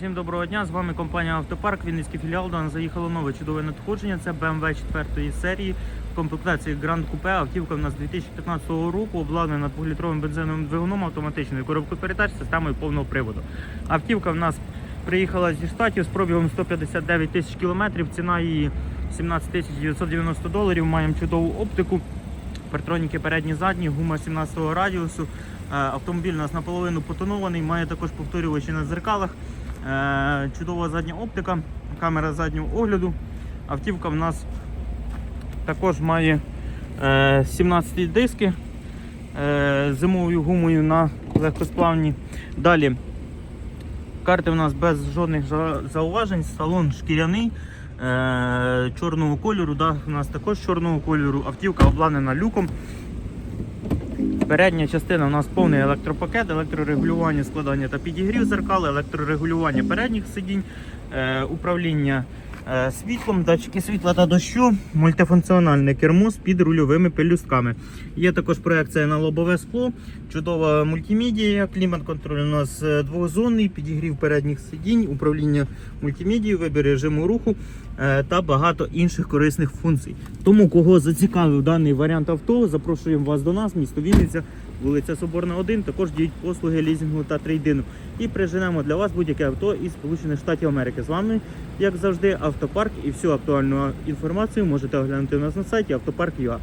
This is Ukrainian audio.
Всім доброго дня, з вами компанія Автопарк, Вінницький філіал. До нас заїхало нове чудове надходження. Це BMW 4 серії в комплектації Grand Coupe. Автівка в нас 2015 року, обладнана 2-літровим бензиновим двигуном, автоматичною коробкою передач, системою повного приводу. Автівка в нас приїхала зі штатів з пробігом 159 тисяч кілометрів. Ціна її 17 тисяч 990 доларів. Маємо чудову оптику. Партроніки передні задні, гума 17 радіусу. Е, Автомобіль у нас наполовину потонований, має також повторювачі на дзеркалах. Е, Чудова задня оптика, камера заднього огляду. Автівка в нас також має е, 17 диски е, зимовою гумою на легкосплавні. Далі карти в нас без жодних зауважень, салон шкіряний. е, Чорного кольору, да, у нас також чорного кольору, автівка обладнана люком. Передня частина у нас повний електропакет, електрорегулювання, складання та підігрів зеркал, електрорегулювання передніх сидінь, е, управління світлом, датчики світла та дощу, мультифункціональне кермо з підрульовими пелюстками. Є також проекція на лобове скло, чудова мультимедія, клімат-контроль у нас е, двохзонний, підігрів передніх сидінь, управління мультимедією, вибір режиму руху е, та багато інших корисних функцій. Тому, кого зацікавив даний варіант авто, запрошуємо вас до нас, місто Вінниця, вулиця Соборна 1. Також діють послуги лізінгу та трейдину. І приженемо для вас будь-яке авто із Сполучених Штатів Америки. З вами, як завжди, автопарк і всю актуальну інформацію можете оглянути у нас на сайті автопарк.ua.